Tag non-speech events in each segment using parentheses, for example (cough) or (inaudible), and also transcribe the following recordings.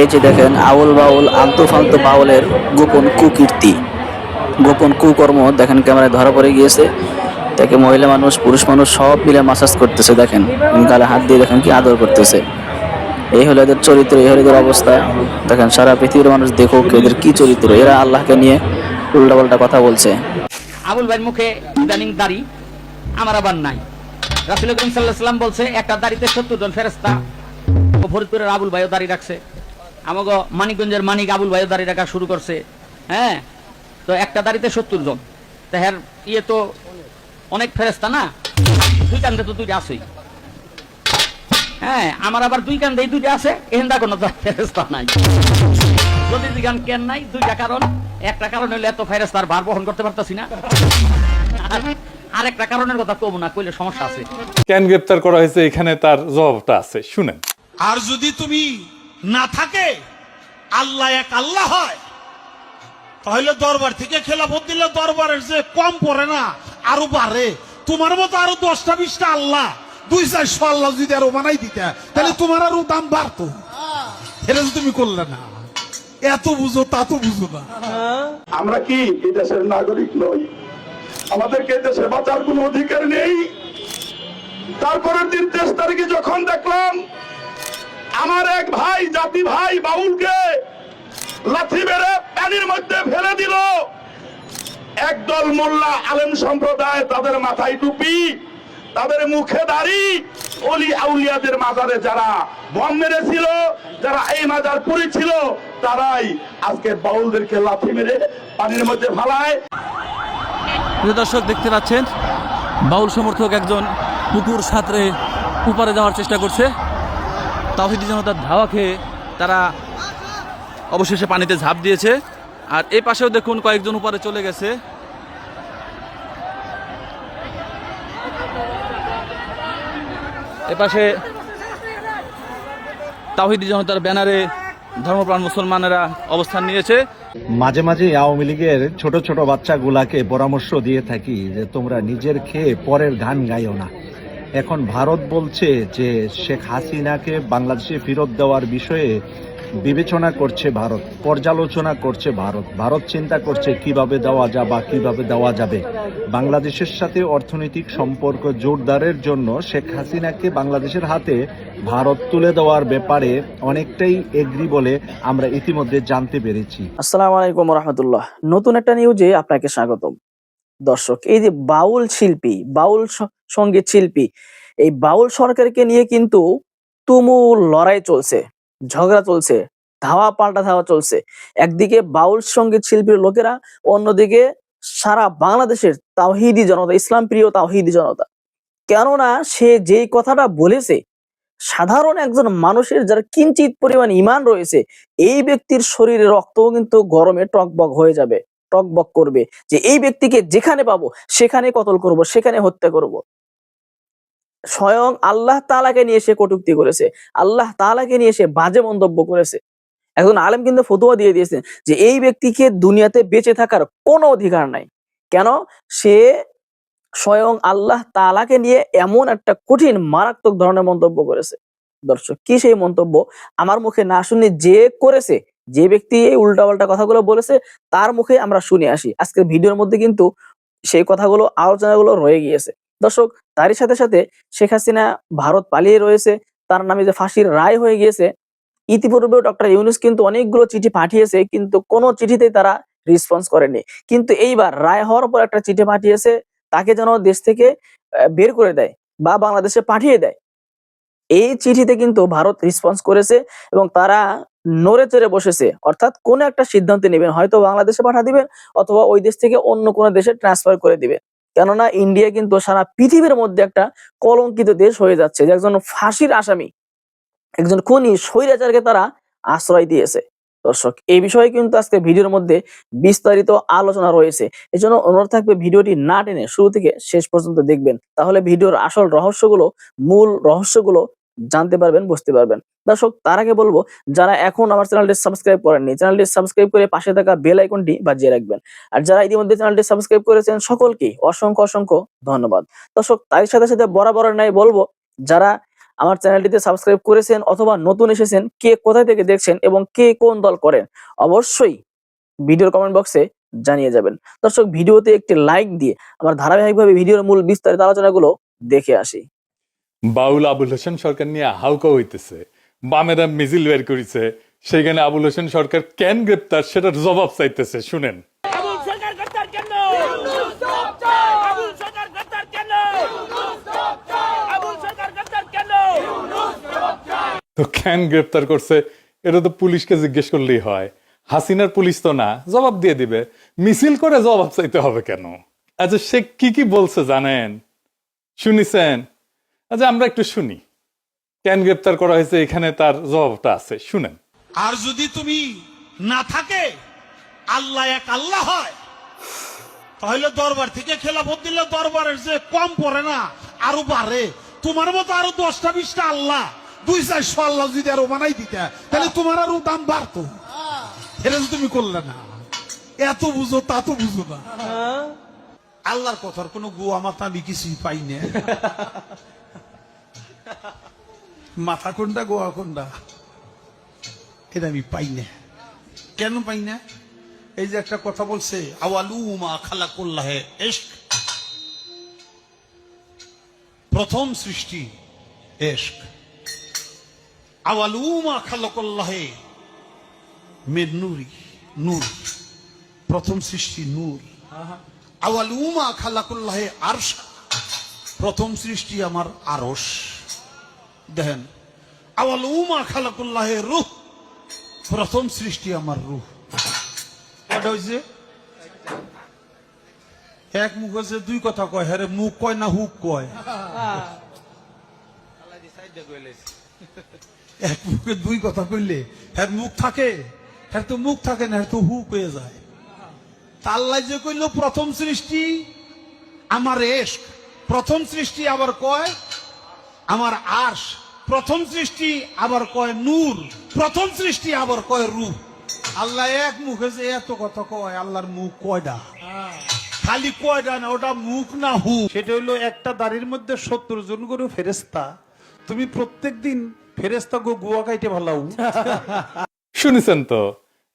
এই যে দেখেন, আউল বাউল আলতু ফালতু বাউলের গোপন কুকীর্তি, গোপন কুকর্ম দেখেন ক্যামেরায় ধরা পড়ে গিয়েছে। তাকে মহিলা মানুষ, পুরুষ মানুষ সব মিলে মাসাজ করতেছে, দেখেন। গালে হাত দিয়ে দেখেন কি আদর করতেছে। এই হলো এদের চরিত্র, এই হলো এদের অবস্থা। দেখেন, সারা পৃথিবীর মানুষ দেখুক এদের কি চরিত্র। এরা আল্লাহকে নিয়ে উল্টাপাল্টা কথা বলছে। আবুল ভাইয়ের মুখে ইদানিং দাড়ি, আমার আবার নাই। রাসুল করিম সাল্লাহ সাল্লাম বলছে, একটা দাড়িতে সত্তর জন ফেরেস্তা ও ফরিদপুরের আবুল ভাইও দাড়ি রাখছে। আমাকে মানিকগঞ্জের মানিক আবুল ভাইও দাড়ি রাখা শুরু করছে। হ্যাঁ? তো একটা দাড়িতে সত্তর জন। তো হ্যার ইয়ে তো অনেক ফেরেস্তা না? দুই কান্দে তো দুইটা আসেই হ্যাঁ আমার আবার দুই কান্দে দুইটা আছে। এহেন্দা কোনো ফেরেস্তা নাই। যদি দুই কান কেন নাই দুইটা কারণ। একটা কারণ হইলে এত ফেরেস্তার ভার বহন করতে পারতাছি না। আর- আর একটা কারণের কথা কব না কইলে সমস্যা আছে। কেন গ্রেপ্তার করা হয়েছে? এখানে তার জবাবটা আছে। শুনেন। আর যদি তুমি না থাকে, আল্লাহ এক আল্লাহ হয়। তাহলে দরবার থেকে খেলাফত দিলে দরবারের যে কম পড়ে না, আরও বাড়ে। তোমার মতো আরও দশটা, বিশটা আল্লাহ, দুই চারশো আল্লাহ যদি আরও বানাই দিতে, তাহলে তোমার আরও দাম বাড়তো। এটা তুমি করলে না, এত বুঝো, তা তো বুঝো না। আমরা কি এই দেশের নাগরিক নই? আমাদেরকে দেশে বাঁচার কোনো অধিকার নেই? তারপরের দিন তেইশ তারিখে যখন দেখলাম আমার এক ভাই, জাতি ভাই, বাউলকে লাথি মেরে পানির মধ্যে ফেলে দিল। একদল মোল্লা আলেম সম্প্রদায় তাদের মাথায় টুপি, তাদের মুখে দাড়ি, অলি আউলিয়াদের মাজারে যারা বম মেরেছিল, যারা এই মাজার ছিল, তারাই আজকে বাউলদেরকে লাথি মেরে পানির মধ্যে ফালায়। দর্শক, দেখতে পাচ্ছেন, বাউল সমর্থক একজন পুকুর সাঁতরে উপারে যাওয়ার চেষ্টা করছে। তাওহিদি জনতার ধাওয়া খেয়ে তারা অবশেষে পানিতে ঝাঁপ দিয়েছে। আর এই পাশেও দেখুন কয়েকজন উপরে চলে গেছে। এপাশে তাওহিদি জনতার ব্যানারে ধর্মপ্রাণ মুসলমানেরা অবস্থান নিয়েছে। মাঝে মাঝে আওয়ামী লীগের ছোট ছোট বাচ্চাগুলাকে পরামর্শ দিয়ে থাকি যে তোমরা নিজের খেয়ে পরের গান গাইও না। এখন ভারত বলছে যে শেখ হাসিনাকে বাংলাদেশে ফেরত দেওয়ার বিষয়ে বিবেচনা করছে ভারত, পর্যালোচনা করছে ভারত। ভারত চিন্তা করছে কীভাবে দেওয়া যা বা কীভাবে দেওয়া যাবে। বাংলাদেশের সাথে অর্থনৈতিক সম্পর্ক জোরদারের জন্য শেখ হাসিনাকে বাংলাদেশের হাতে ভারত তুলে দেওয়ার ব্যাপারে অনেকটাই এগ্রি বলে আমরা ইতিমধ্যে জানতে পেরেছি। আসসালামু আলাইকুম রহমতুল্লাহ। নতুন একটা নিউজে আপনাকে স্বাগতম। দর্শক, এই যে বাউল শিল্পী, বাউল সংগীত শিল্পী, এই বাউল সরকারকে নিয়ে কিন্তু তুমুল লড়াই চলছে, ঝগড়া চলছে, ধাওয়া পাল্টা ধাওয়া চলছে। একদিকে বাউল সংগীত শিল্পীর লোকেরা, অন্যদিকে সারা বাংলাদেশের তাওহিদি জনতা, ইসলাম প্রিয় তাওহিদি জনতা। কেননা সে যেই কথাটা বলেছে, সাধারণ একজন মানুষের যার কিঞ্চিত পরিমাণ ইমান রয়েছে, এই ব্যক্তির শরীরে রক্তও কিন্তু গরমে টকবক হয়ে যাবে। টকবক করবে যে এই ব্যক্তিকে যেখানে পাবো, সেখানে কতল করব, সেখানে হত্যা করব। স্বয়ং আল্লাহ তাআলাকে নিয়ে সে কটূক্তি করেছে। আল্লাহ তাআলাকে নিয়ে সে বাজে মন্তব্য করেছে। একজন আলেম কিন্তু ফতোয়া দিয়ে দিয়েছেন যে এই ব্যক্তিকে দুনিয়াতে বেঁচে থাকার কোনো অধিকার নাই। কেন? সে স্বয়ং আল্লাহ তালাকে নিয়ে এমন একটা কঠিন, মারাত্মক ধরনের মন্তব্য করেছে। দর্শক, কি সেই মন্তব্য? আমার মুখে না শুনে যে করেছে যে ব্যক্তি এই উল্টাপাল্টা কথাগুলো বলেছে, তার মুখে আমরা শুনে আসি। আজকের ভিডিওর মধ্যে কিন্তু সেই কথাগুলো, আলোচনাগুলো রয়ে গিয়েছে। দর্শক, তারই সাথে সাথে শেখ হাসিনা ভারত পালিয়ে রয়েছে, তার নামে যে ফাঁসির রায় হয়ে গিয়েছে, ইতিপূর্বেও ডক্টর ইউনুস কিন্তু অনেকগুলো চিঠি পাঠিয়েছে, কিন্তু কোনো চিঠিতেই তারা রেসপন্স করেনি। কিন্তু এইবার রায় হওয়ার পর একটা চিঠি পাঠিয়েছে, তাকে যেন দেশ থেকে বের করে দেয় বা বাংলাদেশে পাঠিয়ে দেয়। এই চিঠিতে কিন্তু ভারত রেসপন্স করেছে এবং তারা নড়ে চড়ে বসেছে। অর্থাৎ কোন একটা সিদ্ধান্ত নেবেন। হয়তো বাংলাদেশে পাঠা দিবেন অথবা ওই দেশ থেকে অন্য কোনো দেশে ট্রান্সফার করে দিবেন। কেননা ইন্ডিয়া কিন্তু সারা পৃথিবীর মধ্যে একটা কলঙ্কিত দেশ হয়ে যাচ্ছে যে একজন ফাঁসির আসামি একজন খুনি স্বৈরাচারকে তারা আশ্রয় দিয়েছে। দর্শক, এই বিষয়ে কিন্তু আজকে ভিডিওর মধ্যে বিস্তারিত আলোচনা রয়েছে। এই জন্য অনুরোধ থাকবে ভিডিওটি না টেনে শুরু থেকে শেষ পর্যন্ত দেখবেন। তাহলে ভিডিওর আসল রহস্যগুলো, মূল রহস্যগুলো জানতে পারবেন, বুঝতে পারবেন। দর্শক, তার আগে বলব, যারা এখন আমার চ্যানেলটি সাবস্ক্রাইব করেননি, চ্যানেলটি সাবস্ক্রাইব করে পাশে থাকা বেল আইকনটি বাজিয়ে রাখবেন। আর যারা ইতিমধ্যে চ্যানেলটি সাবস্ক্রাইব করেছেন সকলকেই অসংখ্য অসংখ্য ধন্যবাদ। দর্শক তার সাথে সাথে বরাবর নাই বলব, যারা আমার চ্যানেলটিতে সাবস্ক্রাইব করেছেন অথবা নতুন এসেছেন, কে কোথায় থেকে দেখছেন এবং কে কোন দল করেন, অবশ্যই ভিডিওর কমেন্ট বক্সে জানিয়ে যাবেন। দর্শক, ভিডিওতে একটি লাইক দিয়ে আমার ধারাবাহিকভাবে ভিডিওর মূল বিস্তারিত আলোচনাগুলো দেখে আসি। বাউল আবুল হোসেন সরকার নিয়ে হাউকা হইতেছে। বামেরা মিছিল বের করেছে। সেখানে আবুল হোসেন সরকার কেন গ্রেপ্তার সেটার জবাব চাইতেছে শুনেন। তো কেন গ্রেপ্তার করছে? এটা তো পুলিশকে জিজ্ঞেস করলেই হয়। হাসিনার পুলিশ তো না জবাব দিয়ে দিবে। মিছিল করে জবাব চাইতে হবে কেন? আচ্ছা সে কি কি বলছে জানেন? শুনিছেন? আচ্ছা আমরা একটু শুনি। কেন গ্রেপ্তার করা হয়েছে? এখানে তার জবাবটা আছে। শুনেন। আর যদি তুমি না থাকে, আল্লাহ এক আল্লাহ হয়, তাহলে দরবার থেকে খেলাফত দিলে দরবারের যে কম পড়ে না, আরও বাড়ে। তোমার মতো আরও দশটা, বিশটা আল্লাহ, দুই চারশো আল্লাহ যদি আরও বানাই দিতে, তাহলে তোমার আরও দাম বাড়তো। এটা তুমি করলে না। এত বুঝো, তা তো বুঝো না। আল্লাহর কথার কোনো গোয়া মাথা আমি কিছুই পাই না। মাথা কোনটা, গোয়া কোনটা? এটা আমি পাই না। কেন পাই না? এই যে একটা কথা বলছে আওয়ালুমা এশক। প্রথম সৃষ্টি এশক। আওয়ালুমা খালাকুল্লাহে মে নুরি, নূর। প্রথম সৃষ্টি নূর। আওয়ালুমা খালাকুল্লাহে আরশ। প্রথম সৃষ্টি আমার আরশ। দেখেন আওয়ালুমা খালাকুল্লাহে রুহ, প্রথম সৃষ্টি আমার রুহ। হয়েছে এক মুখ আছে দুই কথা কয় হ্যাঁ মুখ কয় না হুক কয়? এক মুখে দুই কথা কইলে হ্যাঁ মুখ থাকে হ্যাঁ তো মুখ থাকে না হ্যাঁ তো হুক হয়ে যায়। তাল্লাই যে কইল, প্রথম সৃষ্টি আমার এশক, প্রথম সৃষ্টি আবার কয়? আমার আশ প্রথম সৃষ্টি আবার কয় নূর প্রথম সৃষ্টি আবার কয় রূপ। আল্লাহ এক মুখে যে এত কথা কয় আল্লাহর মুখ কয়টা খালি কয়টা না ওটা মুখ না হু? সেটা হলো একটা দাড়ির মধ্যে সত্তর জন করে ফেরেস্তা তুমি প্রত্যেক দিন ফেরেস্তা গো গুয়া কাইটে ভালাও। শুনেছেন তো?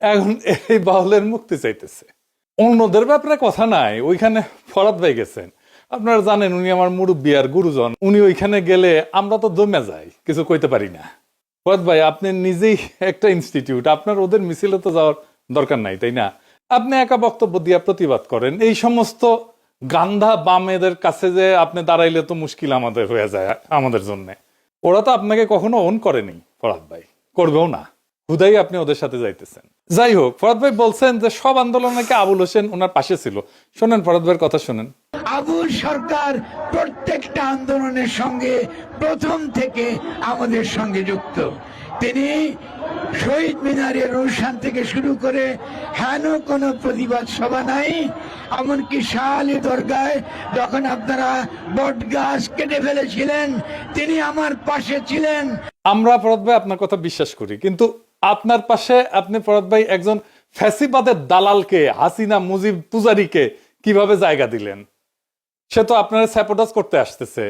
এখন এই বাউলের মুক্তি চাইতেছে। অন্যদের ব্যাপারে কথা নাই ওইখানে ফরাদ ভাই গেছেন। আপনারা জানেন উনি আমার মুরব্বী আর গুরুজন। উনি ওইখানে গেলে আমরা তো জমে যাই, কিছু কইতে পারি না। ফরাদ ভাই, আপনি নিজেই একটা ইনস্টিটিউট আপনার ওদের মিছিলে তো যাওয়ার দরকার নাই, তাই না? আপনি একা বক্তব্য দিয়ে প্রতিবাদ করেন, এই সমস্ত গান্ধা বামেদের কাছে যে আপনি দাঁড়াইলে তো মুশকিল আমাদের হয়ে যায়, আমাদের জন্য। ওরা তো আপনাকে কখনো অন করেনি ফরাদ ভাই, করবেও না। হুদাই আপনি ওদের সাথে যাইতেছেন। যাই হোক ফরাদ ভাই বলছেন যে সব আন্দোলন আবুল হোসেন ওনার পাশে ছিল। শোনেন ফরাদ ভাইয়ের কথা শোনেন। আবুল সরকার প্রত্যেকটা আন্দোলনের সঙ্গে প্রথম থেকে আমাদের সঙ্গে যুক্ত। তিনি শহীদ মিনারের অনুষ্ঠান থেকে শুরু করে হেন কোনো প্রতিবাদ সভা নাই, এমনকি শাহালি দরগায় যখন আপনারা বট গাছ কেটে ফেলেছিলেন, তিনি আমার পাশে ছিলেন। আমরা ফরাদ ভাই আপনার কথা বিশ্বাস করি, কিন্তু আপনার পাশে আপনি ফরাদ ভাই একজন ফ্যাসিবাদের দালালকে, হাসিনা মুজিব পূজারীকে কীভাবে জায়গা দিলেন? সে তো আপনারা স্যাপোটাস করতে আসতেছে।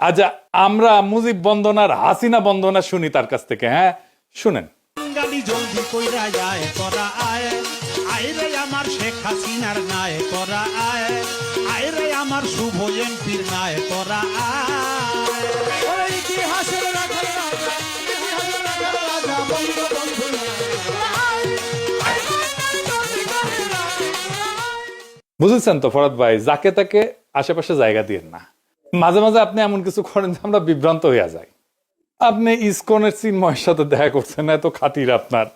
আজ আমরা মুজিব বন্দনার হাসিনা বন্দনা শুনি তার কাছ থেকে হ্যাঁ? শুনেন। আমার শেখ হাসিনার নায় করা আয়। আয় রে আমার শুভ এমপির নায় করা আয়। বুঝেছেন তো, ফরাদ ভাই? যাকে তাকে আশেপাশে জায়গা দিয়েন না। মাঝে মাঝে আপনি এমন কিছু করেন যে আমরা বিভ্রান্ত হইয়া যাই। আপনি ইসকনের চিন্ময়ের সাথে দেখা করছেন, এত খাতির আপনার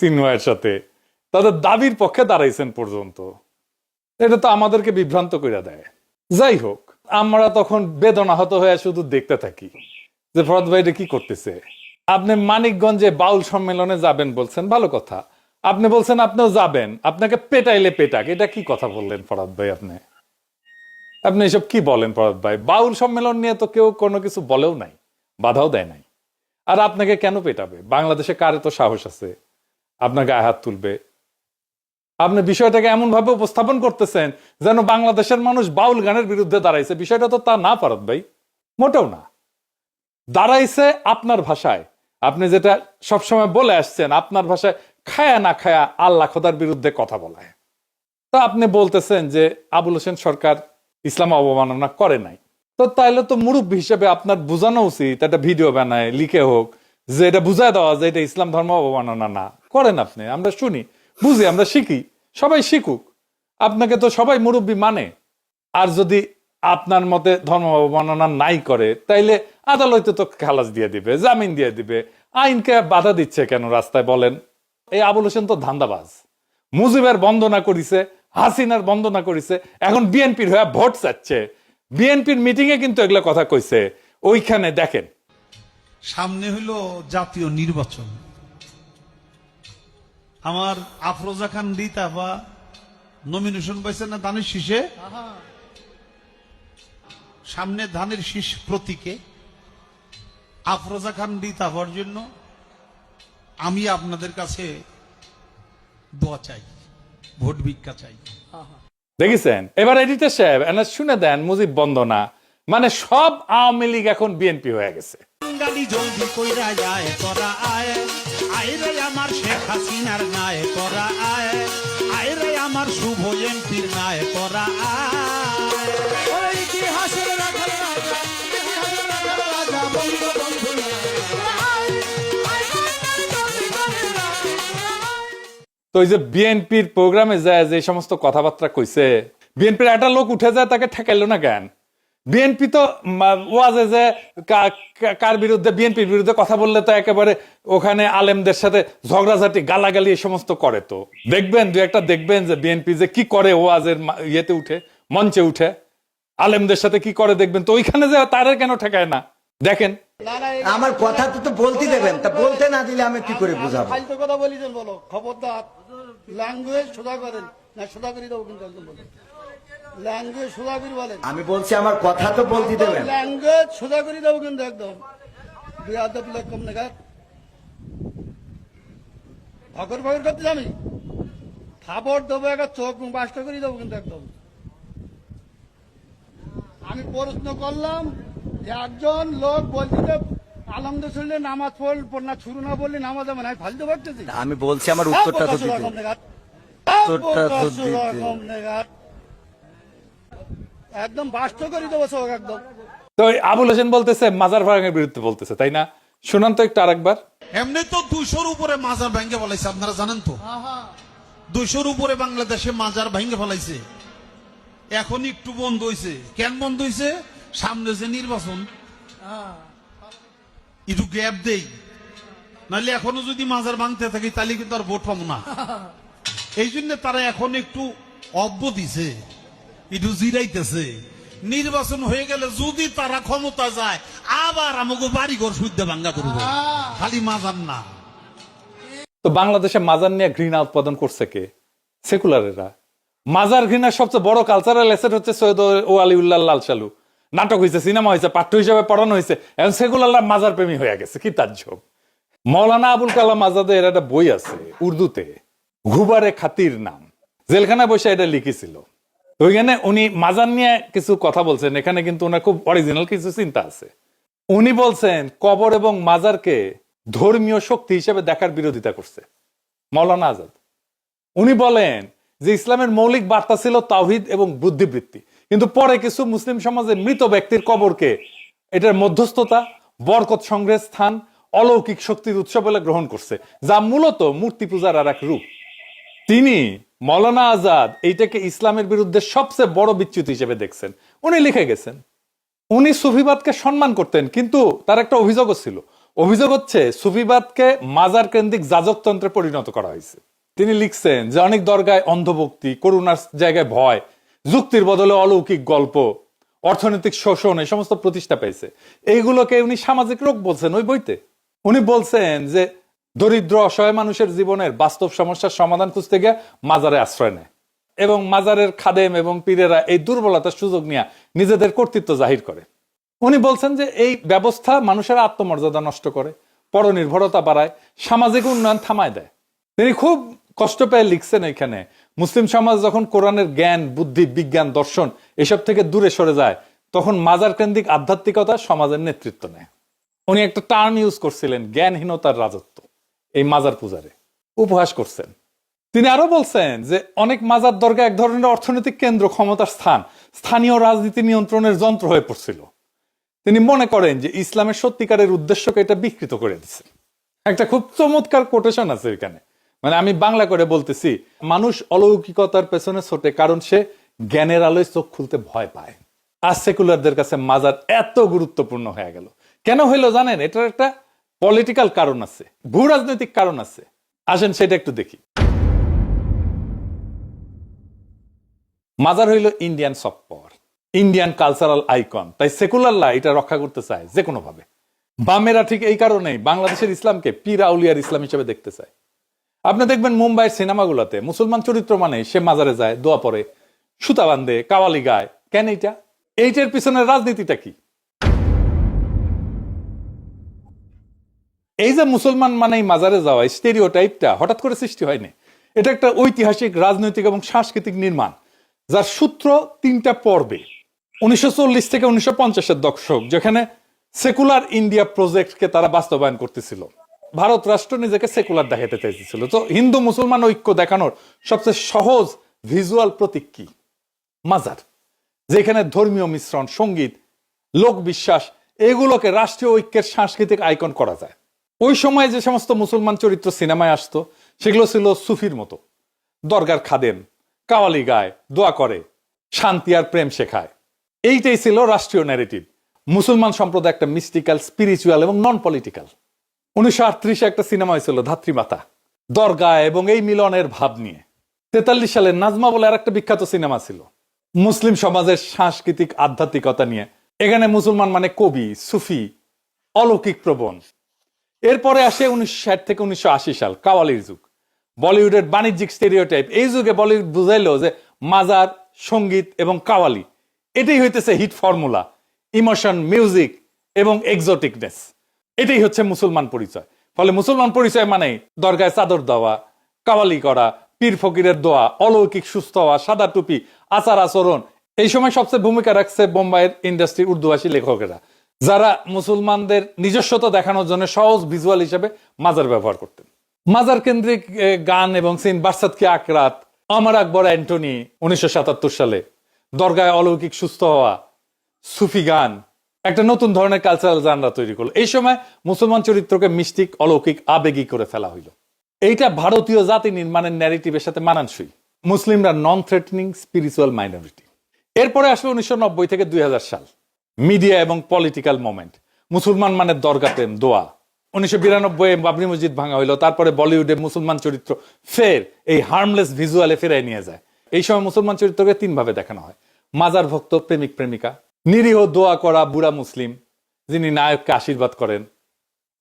চিন্ময়ের সাথে। তাদের দাবির পক্ষে দাঁড়াইছেন পর্যন্ত। এটা তো আমাদেরকে বিভ্রান্ত করে দেয়। যাই হোক, আমরা তখন বেদনাহত হয়ে শুধু দেখতে থাকি যে ফরাদ ভাই এটা কি করতেছে। আপনি মানিকগঞ্জে বাউল সম্মেলনে যাবেন বলছেন, ভালো কথা। আপনি বলছেন আপনিও যাবেন। আপনাকে পেটাইলে পেটাক। এটা কি কথা বললেন ফরাদ ভাই আপনি? আপনি এসব কি বলেন ফরাদ ভাই? বাউল সম্মেলন নিয়ে তো কেউ কোনো কিছু বলেও নাই, বাধাও দেয় নাই। আর আপনাকে কেন পেটাবে? বাংলাদেশে কার তো সাহস আছে? আপনার গায়ে হাত তুলবে। আপনি বিষয়টাকে এমন ভাবে উপস্থাপন করতেছেন যেন বাংলাদেশের মানুষ বাউল গানের বিরুদ্ধে দাঁড়াইছে। বিষয়টা তো তা না ফরাদ ভাই, মোটেও না। দাঁড়াইছে আপনার ভাষায়। আপনি যেটা সবসময় বলে আসছেন, আপনার ভাষায় খায়া না খায়া আল্লাহ খোদার বিরুদ্ধে কথা বলায়। তো আপনি বলতেছেন যে আবুল হোসেন সরকার ইসলাম অবমাননা করে নাই। তো তাইলে তো মুরব্বী হিসেবে আপনার বোঝানো উচিত, একটা ভিডিও বানায়, লিখে হোক, যে এটা বুঝায় দেওয়া যে এটা ইসলাম ধর্ম অবমাননা না। করেন আপনি, আমরা শুনি, বুঝি, আমরা শিখি, সবাই শিখুক। আপনাকে তো সবাই মুরব্বী মানে। আর যদি আপনার মতে ধর্ম অবমাননা নাই করে, তাইলে আদালতে তো খালাস দিয়ে দিবে, জামিন দিয়ে দিবে। আইনকে বাধা দিচ্ছে কেন রাস্তায় বলেন? এই আবুল হোসেন তো ধান্দাবাজ। মুজিবের বন্দনা করিছে, হাসিনার বন্দনা করিছে, এখন বিএনপির হয়ে ভোট চাচ্ছে। বিএনপির মিটিং এ কিন্তু এগুলো কথা কইছে। ওইখানে দেখেন। সামনে হইল জাতীয় নির্বাচন। আমার আফরোজা খান রিতা বা নমিনেশন পাইছে না ধানের শীষে? সামনে ধানের শীষ প্রতীকে। আফরোজা খান রিতা হওয়ার জন্য আমি আপনাদের কাছে দোয়া চাই ভোট ভিক্ষা চাই। দেখেছেন? এবার এডিটর সাহেব এনা শুনে দেন মুজিব বন্দনা মানে সব আওয়ামী লীগ এখন বিএনপি হয়ে গেছে। গালি জলদি কইরা যায় তোরা আয়। আয় রে আমার শেখ হাসিনার নায় তোরা আয়। আয় রে আমার শুভ এমপির নায় তোরা আয়। তো ওই যে বিএনপির প্রোগ্রামে যায় যে সমস্ত কথাবার্তা কইছে বিএনপির একটা লোক উঠে যায়, তাকে ঠেকাইলো না কেন? বিএনপি তো ওয়াজে যে কার বিরুদ্ধে বিএনপির বিরুদ্ধে কথা বললে তো একেবারে ওখানে আলেমদের সাথে ঝগড়াঝাটি, গালাগালি এই সমস্ত করে তো। দেখবেন দু একটা দেখবেন যে বিএনপি যে কি করে ওয়াজের ইয়েতে উঠে, মঞ্চে উঠে, আলেমদের সাথে কি করে দেখবেন? তো ওইখানে যে তারা কেন ঠেকায় না? দেখেন আমার কথা তো বলতে দেবেন। তা বলতে না দিলে আমি কি করে বুঝাবো? ফালতু কথা বলিছেন বলো খবরদার। ল্যাঙ্গুয়েজ সোজা করেন না সোজা করে দেবো কিন্তু একদম বলেন ল্যাঙ্গুয়েজ সোজা করে বলেন। আমি বলছি আমার কথা তো বলতে দেবেন। ল্যাঙ্গুয়েজ সোজা করে দেবো কিন্তু একদম। বিয়াদব কম নাগাদ ভগর ভগর করতে আমি থাপড় দেবো একটা চোখ বাস্ট করে দেবো কিন্তু একদম। আমি প্রশ্ন করলাম একজন লোক বলছি যে আলমদের শুনলে নামাজ পড় পড় না শুরু না বললে নামাজ হবে না। আমি ফালতু ভাবতেছি। আমি বলছি আমার উত্তরটা তো দিতে। উত্তরটা তো দিতে। একদম বাস্ত করে দেবো চোখ একদম। তো আবুল হোসেন বলতেছে মাজার ভাঙের বিরুদ্ধে বলতেছে তাই না? শুনান তো একটু আরেকবার। এমনি তো দুশোর উপরে মাজার ভেঙে ফেলাইছে আপনারা জানেন তো? দুইশোর উপরে বাংলাদেশে মাজার ভেঙে ফেলাইছে। এখন একটু বন্ধ হইছে। কেন বন্ধ হইছে? সামনে যে নির্বাচন একটু গ্যাপ দেই। নাহলে এখনও যদি মাজার ভাঙতে থাকি তাহলে কিন্তু আর ভোট পাবো না। (laughs) এই জন্য তারা এখন একটু অব্য দিছে একটু জিরাইতেছে। নির্বাচন হয়ে গেলে যদি তারা ক্ষমতা যায় আবার আমাকে বাড়ি ঘর শুদ্ধ ভাঙ্গা করব। খালি মাজার না। তো বাংলাদেশে মাজার নিয়ে ঘৃণা উৎপাদন করছে কে? সেকুলারেরা। মাজার ঘৃণার সবচেয়ে বড় কালচারাল এসেট হচ্ছে সৈয়দ ও আলিউল্লাহ লাল সালু নাটক হয়েছে সিনেমা হয়েছে পাঠ্য হিসেবে পড়ানো হয়েছে এখন সেকুলাররা মাজার প্রেমী হয়ে গেছে, কি তাজ্জব মৌলানা আবুল কালাম আজাদের একটা বই আছে, উর্দুতে, ঘুবারে খাতির নাম। জেলখানায় বসে এটা লিখেছিল। ওইখানে উনি মাজার নিয়ে কিছু কথা বলছেন, এখানে কিন্তু ওনার খুব অরিজিনাল কিছু চিন্তা আছে। উনি বলছেন, কবর এবং মাজারকে ধর্মীয় শক্তি হিসেবে দেখার বিরোধিতা করছে, মৌলানা আজাদ। উনি বলেন যে, ইসলামের মৌলিক বার্তা ছিল তাওহিদ এবং বুদ্ধিবৃত্তি। কিন্তু পরে কিছু মুসলিম সমাজের মৃত ব্যক্তির কবরকে এটার মধ্যস্থতা, বরকত সংগ্রহের স্থান, অলৌকিক শক্তির উৎস বলে গ্রহণ করছে, যা মূলত মূর্তি পূজার আর এক রূপ। তিনি মৌলানা আজাদ এইটাকে ইসলামের বিরুদ্ধে সবচেয়ে বড় বিচ্যুতি হিসেবে দেখছেন। উনি লিখে গেছেন, উনি সুফিবাদকে সম্মান করতেন, কিন্তু তার একটা অভিযোগও ছিল। অভিযোগ হচ্ছে সুফিবাদকে মাজার কেন্দ্রিক যাজকতন্ত্রে পরিণত করা হয়েছে। তিনি লিখছেন যে অনেক দরগায় অন্ধভক্তি, করুণার জায়গায় ভয় যুক্তির বদলে অলৌকিক গল্প, অর্থনৈতিক শোষণ, এই সমস্ত প্রতিষ্ঠা পেয়েছে। এইগুলোকে উনি সামাজিক রোগ বলছেন ওই বইতে। উনি বলছেন যে, দরিদ্র, অসহায় মানুষের জীবনের বাস্তব সমস্যার সমাধান খুঁজতে গিয়ে মাজারে আশ্রয় নেয়। এবং মাজারের খাদেম এবং পীরেরা এই দুর্বলতার সুযোগ নিয়ে নিজেদের কর্তৃত্ব জাহির করে। উনি বলছেন যে, এই ব্যবস্থা মানুষের আত্মমর্যাদা নষ্ট করে, পরনির্ভরতা বাড়ায়, সামাজিক উন্নয়ন থামায় দেয়। তিনি খুব কষ্ট পেয়ে লিখছেন এখানে। মুসলিম সমাজ যখন কোরআনের জ্ঞান, বুদ্ধি, বিজ্ঞান, দর্শন এসব থেকে দূরে সরে যায়, তখন মাজার কেন্দ্রিক আধ্যাত্মিকতা সমাজের নেতৃত্ব নেয়। উনি একটা টার্ম ইউজ করছিলেন, জ্ঞানহীনতার রাজত্ব। এই মাজার পূজারে উপহাস করছেন। তিনি আরও বলছেন যে, অনেক মাজার দরগা এক ধরনের অর্থনৈতিক কেন্দ্র ক্ষমতার স্থান, স্থানীয় রাজনীতি নিয়ন্ত্রণের যন্ত্র হয়ে পড়ছিল। তিনি মনে করেন যে, ইসলামের সত্যিকারের উদ্দেশ্যকে এটা বিকৃত করে দিচ্ছে। একটা খুব চমৎকার কোটেশন আছে এখানে। মানে আমি বাংলা করে বলতেছি, মানুষ অলৌকিকতার পেছনে ছোটে কারণ সে জ্ঞানের আলোয় চোখ খুলতে ভয় পায়। আর সেকুলারদের কাছে মাজার এত গুরুত্বপূর্ণ হয়ে গেল। কেন হইল জানেন? এটার একটা পলিটিক্যাল কারণ আছে ভূ রাজনৈতিক কারণ আছে। আসেন সেটা একটু দেখি। মাজার হইল Indian soft Indian cultural icon তাই সেকুলাররা এটা রক্ষা করতে চায় যে কোনো ভাবে বামেরা ঠিক এই কারণেই বাংলাদেশের ইসলামকে পীর আউলিয়ার ইসলাম হিসেবে দেখতে চায়। আপনি দেখবেন মুম্বাইয়ের সিনেমাগুলোতে মুসলমান চরিত্র মানে সে মাজারে যায়, দোয়া পরে সুতা বান্ধে কাওয়ালি গায়। কেন এইটা? এইটার পিছনের রাজনীতিটা কি? এই যে মুসলমান মানেই মাজারে যাওয়া স্টেরিও টাইপটা হঠাৎ করে সৃষ্টি হয়নি? এটা একটা ঐতিহাসিক, রাজনৈতিক এবং সাংস্কৃতিক নির্মাণ, যার সূত্র তিনটা পর্বে। উনিশশো চল্লিশ থেকে উনিশশো পঞ্চাশের দশক, যেখানে সেকুলার ইন্ডিয়া প্রজেক্টকে তারা বাস্তবায়ন করতেছিল। ভারত রাষ্ট্র নিজেকে সেকুলার দেখাতে চাইতেছিল। তো হিন্দু মুসলমান ঐক্য দেখানোর সবচেয়ে সহজ ভিজুয়াল প্রতীক কি? মাজার, যেখানে ধর্মীয় মিশ্রণ, সংগীত, লোক বিশ্বাস, এগুলোকে রাষ্ট্রীয় ঐক্যের সাংস্কৃতিক আইকন করা যায়। ওই সময় যে সমস্ত মুসলমান চরিত্র সিনেমায় আসতো, সেগুলো ছিল সুফির মতো। দরগার খাদেম, কাওয়ালি গায়, দোয়া করে, শান্তি আর প্রেম শেখায়। এইটাই ছিল রাষ্ট্রীয় ন্যারেটিভ মুসলমান সম্প্রদায় একটা মিস্টিক্যাল স্পিরিচুয়াল এবং নন পলিটিক্যাল উনিশশো একটা সিনেমা হয়েছিল, ধাত্রীমাতা। দরগা এবং এই মিলনের ভাব নিয়ে। তেতাল্লিশ সালে নাজমা বলে আর একটা বিখ্যাত সিনেমা ছিল। মুসলিম সমাজের সাংস্কৃতিক আধ্যাত্মিকতা নিয়ে। এখানে মুসলমান মানে কবি, সুফি, অলৌকিক প্রবণ। এরপরে আসে উনিশশো ষাট থেকে উনিশশো আশি সাল, কাওয়ালির যুগ। বলিউডের বাণিজ্যিক স্টেরিওটাইপ। এই যুগে বলিউড বুঝাইল যে মাজার, সংগীত এবং কাওয়ালি, এটাই হইতেছে হিট ফর্মুলা। ইমোশন, মিউজিক এবং এক্সোটিকনেস। এটাই হচ্ছে মুসলমান পরিচয়। ফলে মুসলমান পরিচয় মানে দরগায় চাদর দেওয়া, কাওয়ালি করা, পীর ফকিরের দোয়া, অলৌকিক সুস্থ হওয়া, সাদা টুপি, আচার আচরণ। এই সময় সবচেয়ে ভূমিকা রাখছে বোম্বাইয়ের ইন্ডাস্ট্রি উর্দুভাষী লেখকেরা, যারা মুসলমানদের নিজস্বতা দেখানোর জন্য সহজ ভিজুয়াল হিসেবে মাজার ব্যবহার করতেন। মাজার কেন্দ্রিক গান এবং সিন বারসাত কি আকরাত, আমার আকবর অ্যান্টনি, উনিশশো সাতাত্তর সালে, দরগায় অলৌকিক সুস্থ হওয়া, সুফি গান একটা নতুন ধরনের কালচারাল জানরা তৈরি করল। এই সময় মুসলমান চরিত্রকে মিষ্টিক অলৌকিক, আবেগী করে ফেলা হইল। এইটা ভারতীয় জাতি নির্মাণের ন্যারেটিভের সাথে মানানসই। মুসলিমরা নন থ্রেটনিং স্পিরিচুয়াল মাইনরিটি এরপরে আসলো উনিশশো থেকে দুই সাল। মিডিয়া এবং পলিটিক্যাল মোমেন্ট মুসলমান মানে দরগা প্রেম, দোয়া। উনিশশো বিরানব্বই বাবরি মসজিদ ভাঙা হইল, তারপরে বলিউডে মুসলমান চরিত্র ফের এই হার্মলেস ভিজুয়ালে ফেরাই নিয়ে যায়। এই সময় মুসলমান চরিত্রকে তিন ভাবে দেখানো হয়। মাজার ভক্ত, প্রেমিক, প্রেমিকা। নিরীহ দোয়া করা বুড়া মুসলিম, যিনি নায়ককে আশীর্বাদ করেন।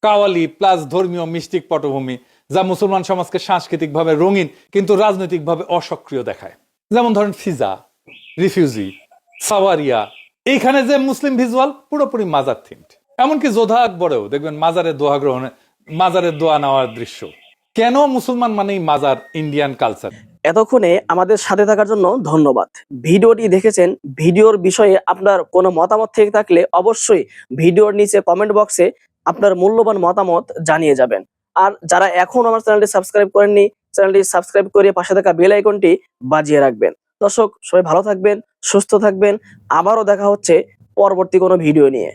কাওয়ালি প্লাস ধর্মীয় মিষ্টিক পটভূমি, যা মুসলমান সমাজকে সাংস্কৃতিকভাবে রঙিন কিন্তু রাজনৈতিকভাবে অসক্রিয় দেখায়। যেমন ধরেন ফিজা, রিফিউজি, সাওয়ারিয়া, এইখানে যে মুসলিম ভিজুয়াল পুরোপুরি মাজার থিমড। এমনকি যোধা আকবরেও দেখবেন মাজারের দোয়া গ্রহণে মাজারের দোয়া নেওয়ার দৃশ্য। কেন মুসলমান মানেই মাজার ইন্ডিয়ান কালচার? এতক্ষণে আমাদের সাথে থাকার জন্য ধন্যবাদ। ভিডিওটি দেখেছেন, ভিডিওর বিষয়ে আপনার কোনো মতামত থেকে থাকলে অবশ্যই ভিডিওর নিচে কমেন্ট বক্সে আপনার মূল্যবান মতামত জানিয়ে যাবেন। আর যারা এখন আমার চ্যানেলটি সাবস্ক্রাইব করেননি, চ্যানেলটি সাবস্ক্রাইব করে পাশে থাকা বেল আইকনটি বাজিয়ে রাখবেন। দর্শক, সবাই ভালো থাকবেন, সুস্থ থাকবেন। আবারও দেখা হচ্ছে পরবর্তী কোনো ভিডিও নিয়ে।